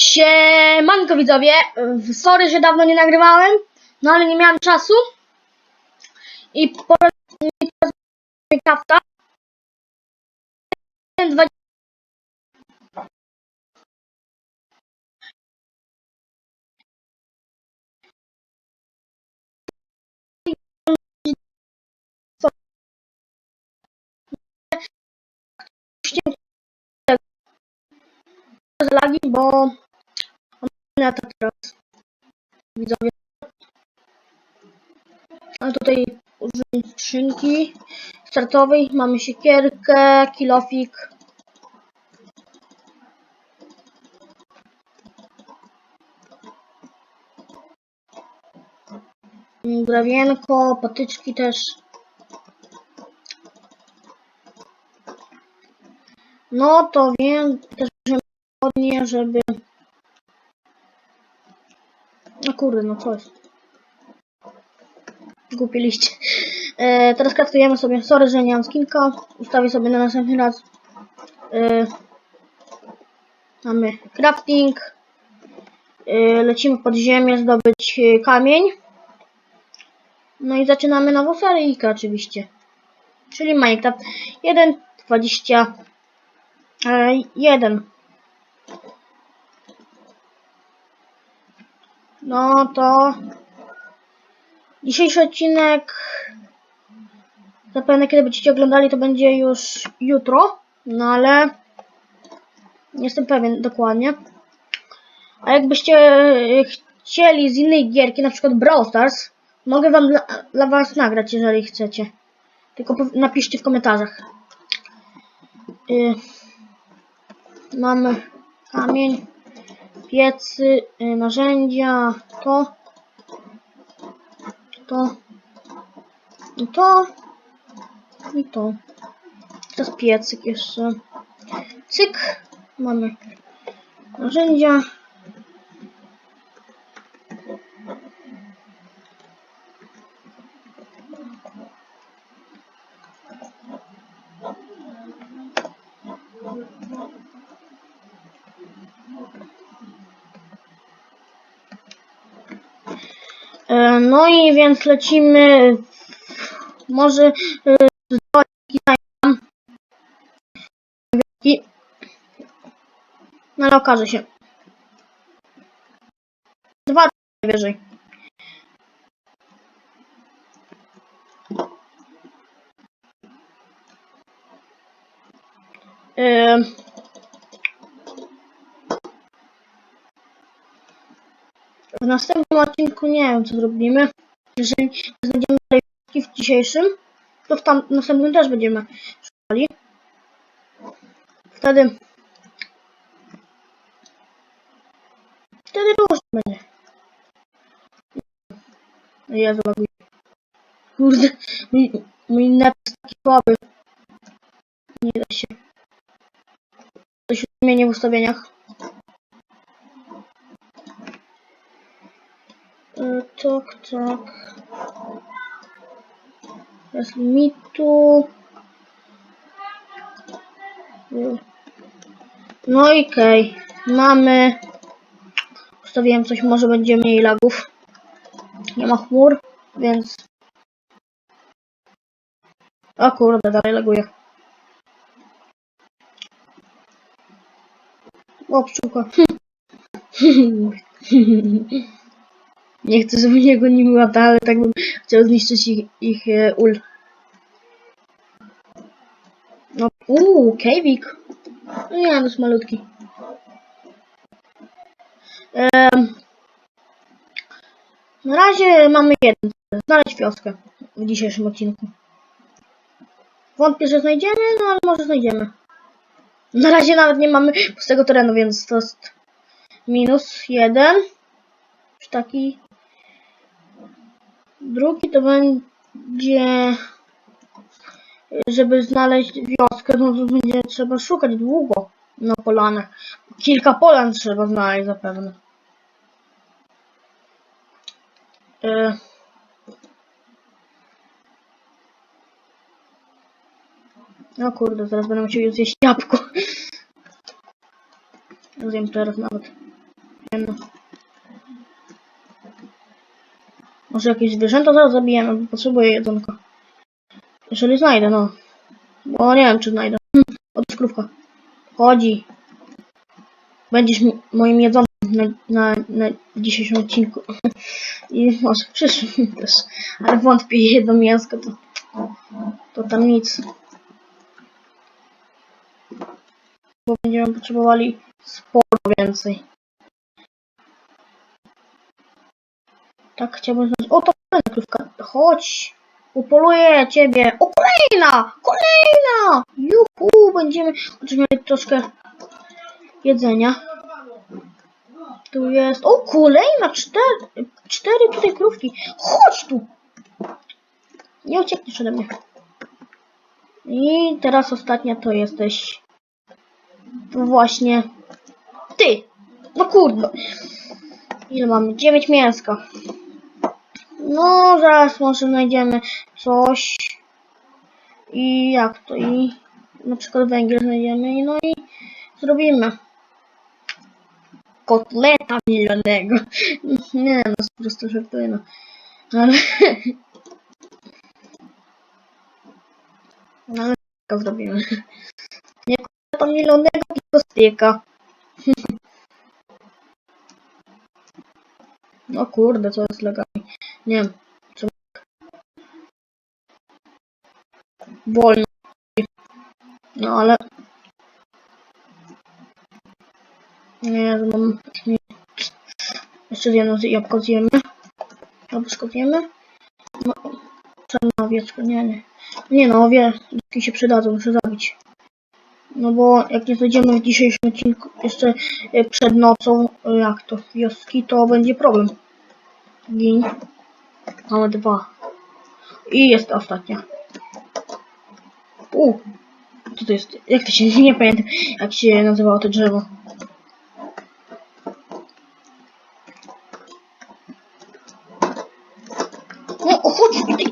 Siemanko widzowie, sorry, że dawno nie nagrywałem, no ale nie miałem czasu. I po raz i teraz Minecrafta. Dwa- z lagi, bo na to teraz widzowie. A tutaj użyję skrzynki startowej. Mamy siekierkę, kilofik. Grawienko, patyczki też. No to wiem też, że ładnie, żeby... No kurde, no co jest? Głupie liście. E, teraz kraftujemy sobie, sorry, że nie mam skinka. Ustawię sobie na następny raz. E, mamy crafting. E, lecimy pod ziemię zdobyć e, kamień. No i zaczynamy nową seryjkę oczywiście. Czyli Minecraft 1.21. No to dzisiejszy odcinek zapewne kiedy będziecie oglądali to będzie już jutro, no ale nie jestem pewien dokładnie. A jakbyście e, chcieli z innej gierki, na przykład Brawl Stars, mogę wam dla, dla was nagrać, jeżeli chcecie. Tylko napiszcie w komentarzach. Y, mamy kamień, piecy, y, narzędzia, to, to, i to, i to. Teraz piecyk jeszcze. Cyk, mamy narzędzia. E, No i więc lecimy. Może. I- No ale okaże się. Dwa najwyżej. Ym. W nie wiem co zrobimy. Jeżeli znajdziemy tej w dzisiejszym, to w tam następnym też będziemy szukali. Wtedy wtedy różnie będzie. Jezu, laguję. Kurde, mój, mój net jest taki słaby. Nie da się. Coś zmienię w ustawieniach. Tak, tak. Bez limitu. No i okej. Mamy. Ustawiłem coś, może będzie mniej lagów. Nie ma chmur, więc. O kurde, dalej laguje. O, pszczółka. Nie chcę, żeby mnie goniła, ta, ale tak bym chciał zniszczyć ich, ich e, ul. No, uuu, kejwik. No nie, no jest malutki. Em, na razie mamy jeden. Znaleźć wioskę w dzisiejszym odcinku. Wątpię, że znajdziemy, no ale może znajdziemy. Na razie nawet nie mamy pustego terenu, więc to jest minus jeden. Już taki. Drugi to będzie, żeby znaleźć wioskę, no to będzie trzeba szukać długo na polanach. Kilka polan trzeba znaleźć zapewne. E, No kurde, zaraz będę musiał zjeść jabłko. Zjem teraz nawet. jedno. Może jakieś zwierzęta zaraz zabijemy, bo potrzebuję jedzonka. Jeżeli znajdę, no. Bo nie wiem, czy znajdę. Hm, Otóż krówka. Chodzi. Będziesz moim jedzeniem na, na, na dzisiejszym odcinku. I może w przyszłym też. Ale wątpię, jedno mięsko to, to tam nic. Bo będziemy potrzebowali sporo więcej. Tak chciałbym Chodź. Upoluję ciebie. O, kolejna! Kolejna! Juhu, będziemy mieli troszkę jedzenia. Tu jest. O, kolejna! Cztery, cztery tutaj krówki. Chodź tu! Nie uciekniesz ode mnie. I teraz ostatnia to jesteś. Właśnie. Ty! No kurde. Ile mamy? Dziewięć mięska. No, zaraz może znajdziemy coś. I jak to? I na przykład węgiel znajdziemy. No i zrobimy. Kotleta mielonego. Nie, no po prostu żartuję, no. Ale... No, ale tak zrobimy. Nie kotleta mielonego, tylko styka. No kurde, co jest legalnie. Nie wiem. Czy... Wolno. No ale... Nie, mam... Nie. Jeszcze jedno jabłko zjemy. Jabłuszko zjemy. No, czarna owieczka, nie, nie. Nie no, owieczki się przydadzą, muszę zabić. No bo jak nie znajdziemy w dzisiejszym odcinku jeszcze e, przed nocą, e, jak to, wioski, to będzie problem. Gin. Mamy dwa. I jest ostatnia. U. Co to jest? Jak to się, nie pamiętam, jak się nazywało to drzewo. O, o chodź tutaj!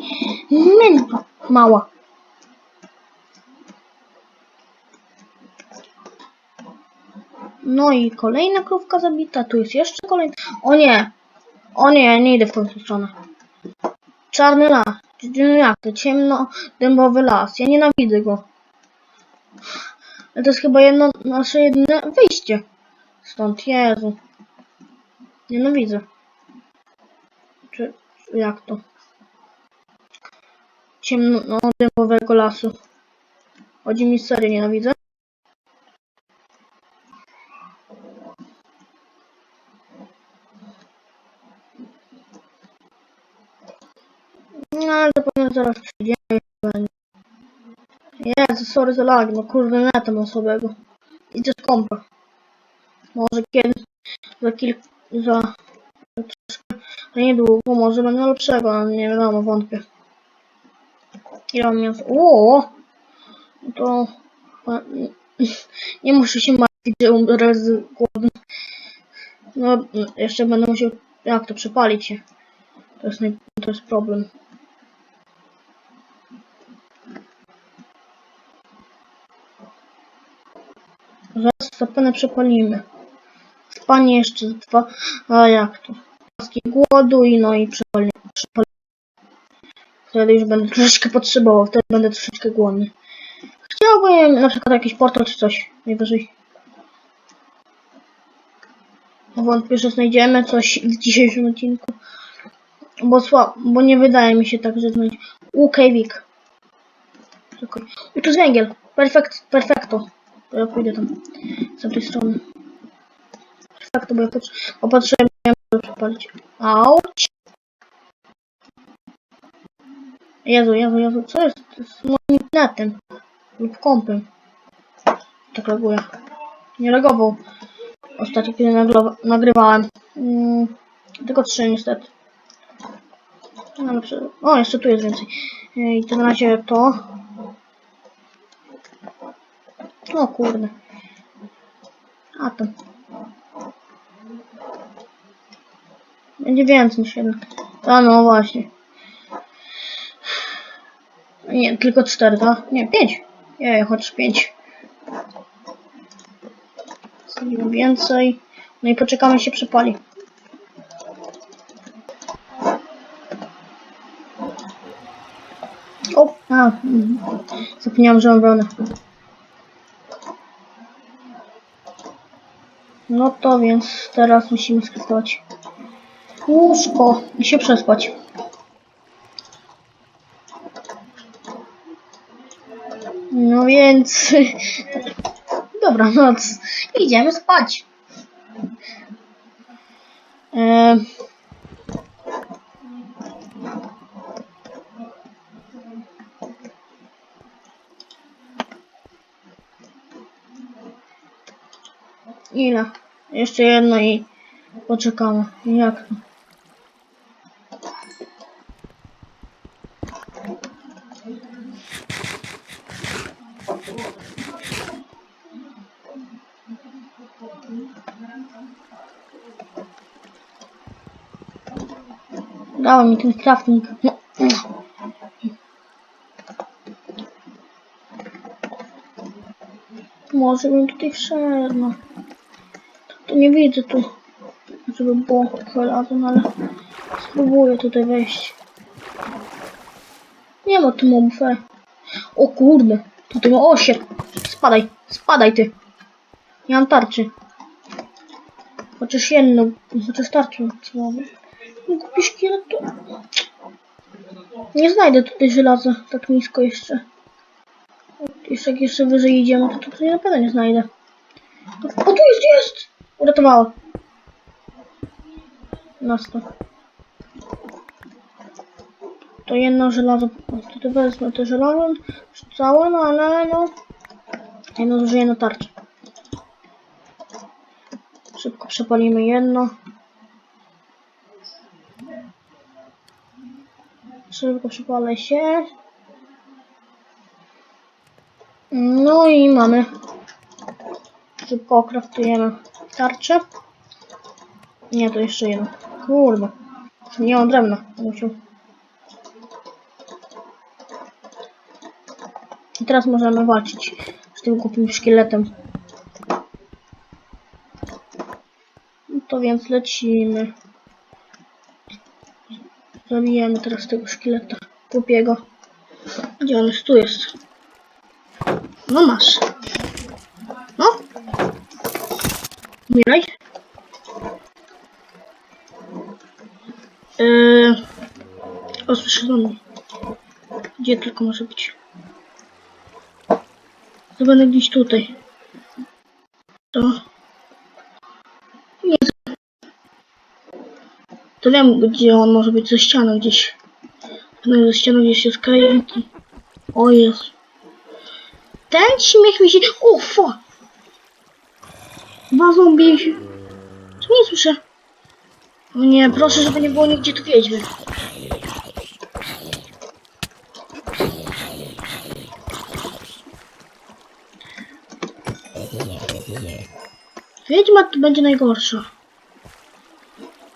Męta mała. No i kolejna krówka zabita, tu jest jeszcze kolejna. O nie! O nie, nie idę w tą stronę. Czarny las. No Jak to? Ciemno-dębowy las. Ja nienawidzę go. Ale to jest chyba jedno, nasze jedyne wyjście. Stąd, Jezu. Nienawidzę. Czy, czy jak to? Ciemno-dębowego lasu. Chodzi mi serio, nienawidzę. No ale zapewne zaraz przyjdziemy. i będzie. Jezu, sorry za lag, no kurde neta mam słabego. Z kompa. Może kiedy, za kilka, za troszkę, za niedługo, może będę lepszego, ale nie wiadomo, wątpię. Ile mam mięsa? O! To... e, Nie muszę się martwić, że umrę z głodu. No, jeszcze będę musiał, jak to, przepalić się. To jest, to jest problem. Zaraz zapewne przepalimy. Spanie jeszcze dwa, a jak to? Paski głodu i no i przepalimy. Wtedy już będę troszeczkę potrzebował, wtedy będę troszeczkę głodny. Chciałbym na przykład jakiś portal czy coś, najwyżej. Wątpię, że znajdziemy coś w dzisiejszym odcinku. Bo słabo, bo nie wydaje mi się tak, że znajdziemy. Czekaj. I tu węgiel. Perfekt, perfekto. To ja pójdę tam. Z tamtej strony. Perfekto, bo ja bo potrzebuję żeby przepalić. Auć. Jezu, Jezu, Jezu, co jest z moim internetem? Lub kompem. Tak reaguje. Nie reagował. Ostatnio, kiedy nagrywałem. Mm, tylko trzy niestety. No, ale O, jeszcze tu jest więcej. I to na razie to. O kurde. A to. Będzie więcej niż jeden. A no właśnie. Nie, tylko cztery, tak? Nie, pięć. Nie, chociaż pięć. Zrobimy więcej. No i poczekamy się przypali. O, a, zapomniałam, że mam wełnę. No to więc teraz musimy skrytować łóżko i się przespać. No więc... Dobra noc. Idziemy spać. Eee... Ile? Jeszcze jedno i poczekamy. Jak to? Dała mi ten crafting. No. Może bym tutaj wszedł. No. Nie widzę tu, żeby było żelazo, no ale spróbuję tutaj wejść. Nie ma tu mobów. e. O kurde, tutaj ma osier. Spadaj, spadaj ty. Nie mam tarczy. Chociaż jedno, chociaż tarczę co mamy. Głupi szkielet to... Nie znajdę tutaj żelaza tak nisko jeszcze. Jeszcze jak jeszcze wyżej idziemy, to tutaj na pewno nie znajdę. O, tu jest, jest! Uratowało. Nas to. To jedno żelazo. Tutaj wezmę to żelazo. Całe, no ale no. Jedno zużyję na tarczę. Szybko przepalimy jedno. Szybko przypalę się. No i mamy. Szybko kraftujemy tarczę. Nie, to jeszcze jedno. Kurde. Nie mam drewna. Musiał. I teraz możemy walczyć z tym głupim szkieletem. No to więc lecimy. Zabijemy teraz tego szkieleta głupiego. Gdzie on jest? Tu jest. No masz. No. Umieraj. Yy, osłyszano. Gdzie tylko może być? To będę gdzieś tutaj. To. Nie. To wiem, gdzie on może być ze ścianą gdzieś. No ze ścianą gdzieś jest krajniki. O jest. Ten śmiech mi się... O, fu! Dwa zombie. Co nie słyszę? O nie, proszę, żeby nie było nigdzie tu wiedźmy. Wiedźma to będzie najgorsza.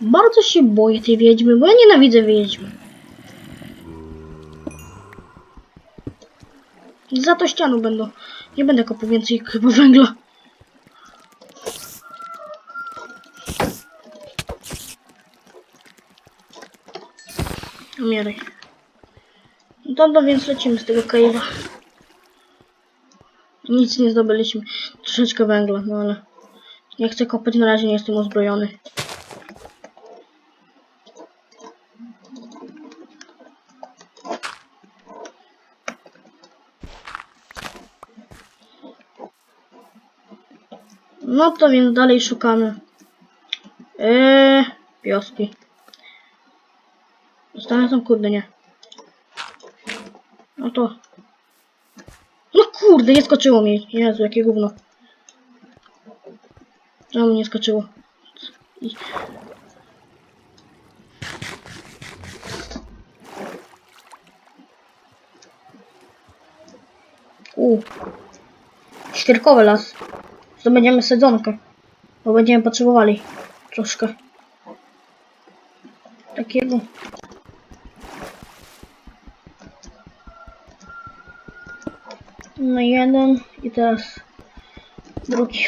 Bardzo się boję tej wiedźmy, bo ja nienawidzę wiedźmy. Za to ścianą będą. Nie będę kopał więcej chyba węgla. Umieraj. Dobra, więc lecimy z tego cave'a. Nic nie zdobyliśmy. Troszeczkę węgla, no ale... Nie chcę kopać, na razie nie jestem uzbrojony. No to więc dalej szukamy. Eee, wioski. Tam, kurde, nie. No to... No kurde, nie skoczyło mi. Jezu, jakie gówno. Czemu mi nie skoczyło? I- U. Świerkowy las. To będziemy sadzonkę. Bo będziemy potrzebowali troszkę. Takiego. No jeden i teraz drugi.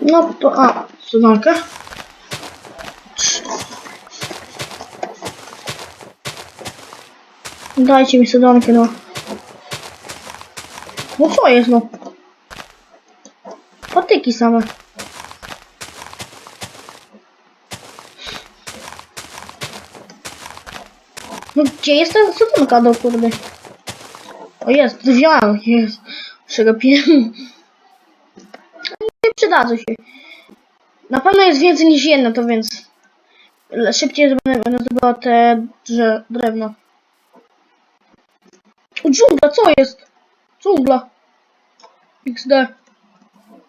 No to, a, sudanka. Dajcie mi sudankę, no. No co jest, no? Patyki same. No gdzie jest ta sudanka do kurde? O jest, wziąłem, jest. Przegapiłem. Nie przydadzą się. Na pewno jest więcej niż jedna, to więc szybciej będę zdobyła te drze, drewno. Dżungla, co jest? Dżungla. XD.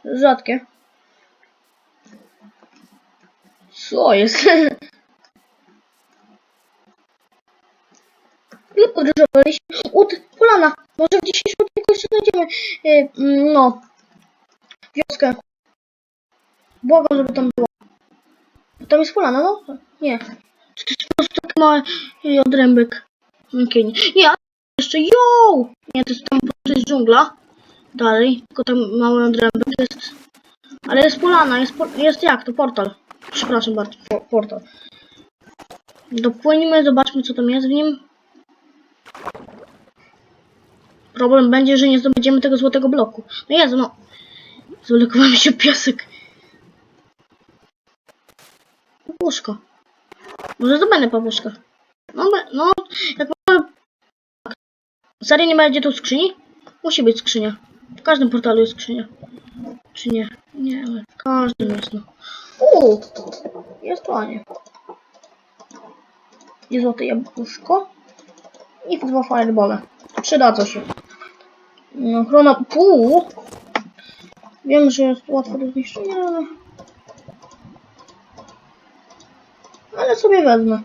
Rzadkie. Co jest? Ile podróżowaliśmy? O, ty, polana! Może w dzisiejszym odcinku jeszcze znajdziemy, yy, mm, no, wioskę. Błagam, żeby tam było. Tam jest polana, no? Nie. To jest po prostu taki mały yy, odrębek. Okej, nie. Jeszcze, yo! Nie, to jest tam jest dżungla. Dalej, tylko tam mały odrębek jest. Ale jest polana, jest, jest jak, to portal. Przepraszam bardzo, po, portal. Dopłyniemy, zobaczmy co tam jest w nim. Problem będzie, że nie zdobędziemy tego złotego bloku. No Jezu, no. Zwolekowałem się piasek. Papuszko. Może zdobędę papuszkę. No, no, jak. Serio nie będzie tu skrzyni? Musi być skrzynia. W każdym portalu jest skrzynia. Czy nie? Nie, ale w każdym jest, no. Uuu, jest ładnie. I złote jabłuszko. I dwa firebole. Przydadzą się. No, chrona pół. Wiem, że jest łatwo do zniszczenia, ale... Ale sobie wezmę.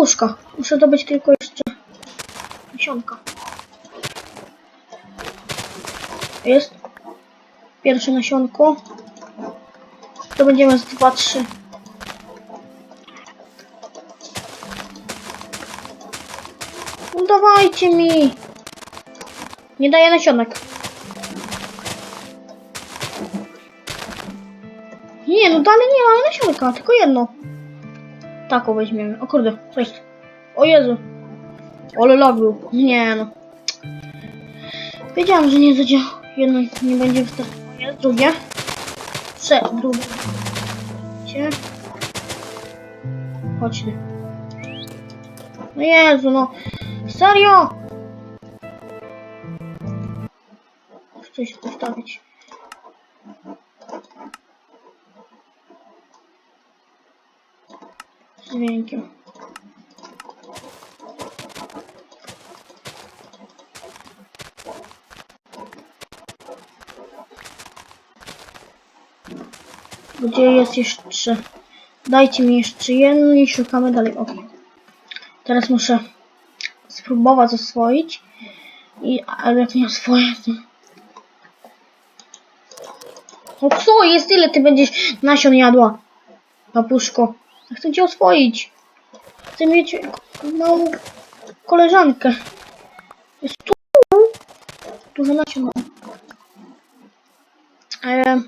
Puszka. Muszę dobyć tylko jeszcze nasionka. Jest. Pierwsze nasionko. To będziemy z 2, 3. No dawajcie mi. Nie daję nasionek. Nie, no dalej nie mamy nasionka, tylko jedno. Taką weźmiemy. O kurde, co jest? O Jezu. Ale lag był. Nie no. Wiedziałam, że nie zadziała. Jedno nie będzie wystarczające. Drugie. Trze, drugie. Cie. Chodź ty. No Jezu, no. Serio? Chcę się postawić. Z. Gdzie jest jeszcze? Dajcie mi jeszcze jedno i szukamy dalej. Ok. Teraz muszę spróbować oswoić. I, ale jak nie oswoję, to... O co jest? Tyle ty będziesz nasion jadła. Papuszko. Chcę cię oswoić. Chcę mieć małą koleżankę. Jest tu. Dużo nasion mam. Eee,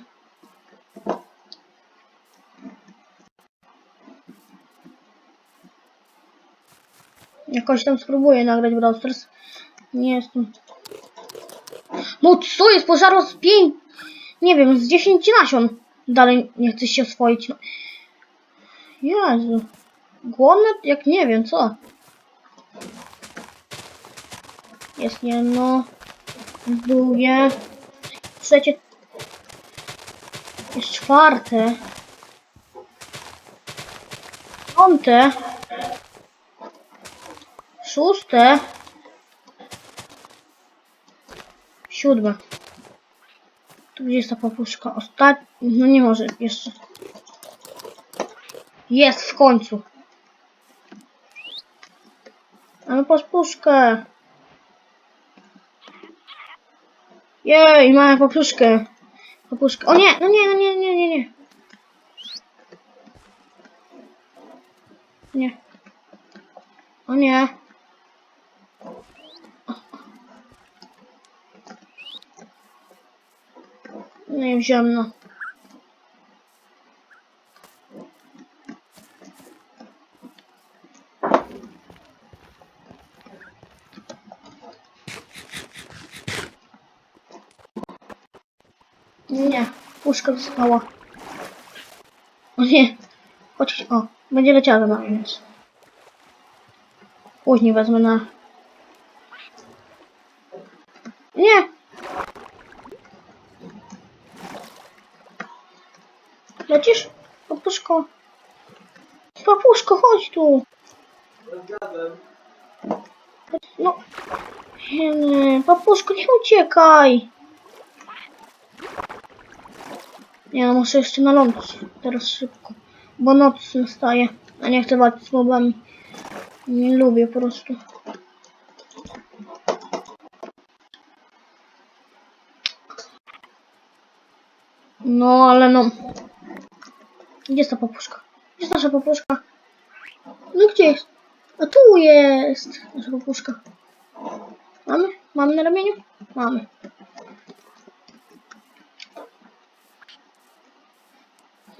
Jakoś tam spróbuję nagrać Brawl Stars. Nie jestem. No co jest? Pożarło z pięć... Nie wiem, z 10 nasion. Dalej nie chce się oswoić. No. Jezu. Głodne? Jak nie wiem, co? Jest jedno. Drugie. Trzecie. Jest czwarte. Piąte. Szóste. Siódme. Tu gdzie jest ta papuszka? Ostatnia. No nie może jeszcze. Jest w końcu. Mamy papuszkę. Jej, mamy papuszkę. Papuszkę. O nie, no nie, no nie, nie, nie, nie. Nie. O nie. Nie wziąłem, no. Nie, puszka została. O nie. Chodź, o, będzie leciała na więc. Później wezmę na... Nie! Lecisz? Papuszko. Papuszko, chodź tu. No. Papuszko, nie uciekaj. No muszę jeszcze na ląd teraz szybko. Bo noc nastaje, a nie chcę walczyć z mobami. Nie lubię po prostu. No, ale no. Gdzie jest ta papuszka? Gdzie jest nasza papuszka? No gdzie jest? A tu jest nasza papuszka. Mamy? Mamy na ramieniu? Mamy.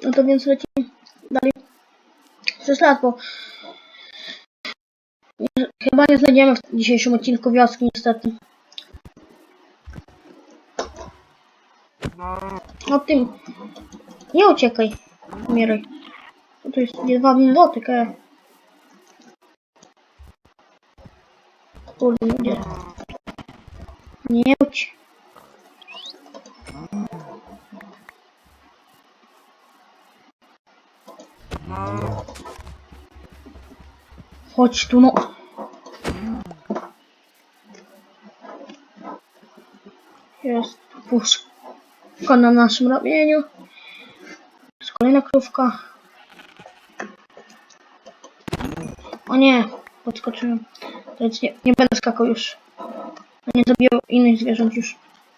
No to więc lecimy dalej. 6 lat, bo chyba nie znajdziemy w dzisiejszym odcinku wioski niestety. O tym. Nie uciekaj. Umieraj. To jest jedwabny dotyk, e. Kurde, nie. Nie uciekaj. Chodź tu, no. Jest puszka na naszym ramieniu. Jest kolejna krówka. O nie, podskoczyłem. Więc nie, nie będę skakał już. Nie zabiję innych zwierząt już.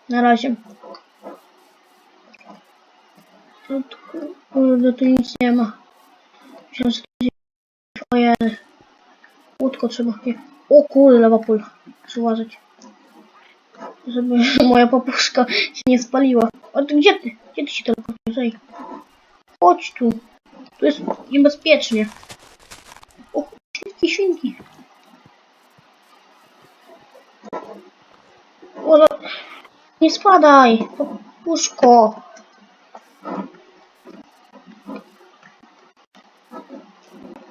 Na razie. No kurde, tu nic nie ma. Gdzieś... Ojej. Łódko trzeba. O kurde, lewa pula. Muszę uważać. Żeby moja papuszka się nie spaliła. A ty gdzie ty? Gdzie ty się teleportujesz? Ej. Chodź tu. Tu jest niebezpiecznie. O, świnki, świnki. O, no. Nie spadaj, papuszko.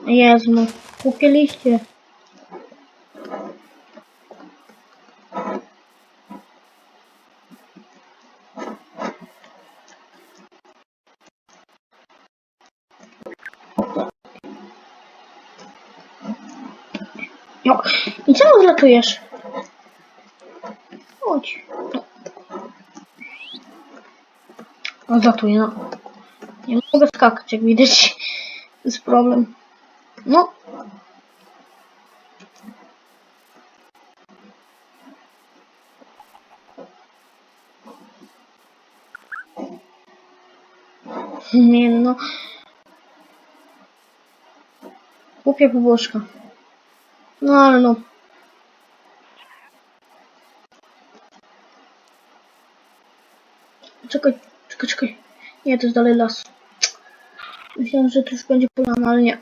Jezu, no. Głupie liście. Jo. I czemu zlatujesz? Chodź. No zlatuję, no. Nie mogę skakać, jak widać. Jest problem. No. Nie no. Głupia pobożka. No ale no. Czekaj, czekaj, czekaj. Nie, to jest dalej las. Myślałem, że to już będzie polana, ale nie.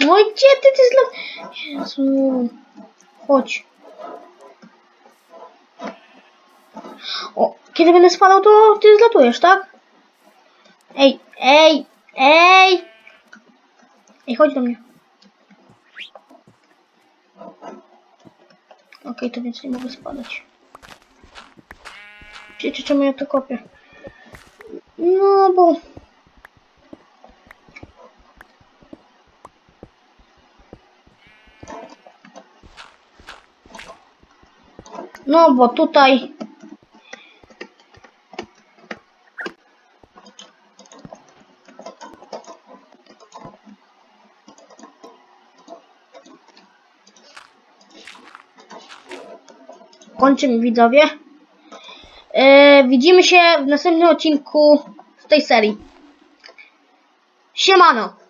No i gdzie ty, ty zla... Jezu. Chodź. O, kiedy będę spadał, to ty zlatujesz, tak? Ej, ej, ej! Ej, chodź do mnie. Okej, to więc nie mogę spadać. Wiecie, czemu ja to kopię? No, bo... No, bo tutaj... Kończymy widzowie. E, widzimy się w następnym odcinku z tej serii. Siemano!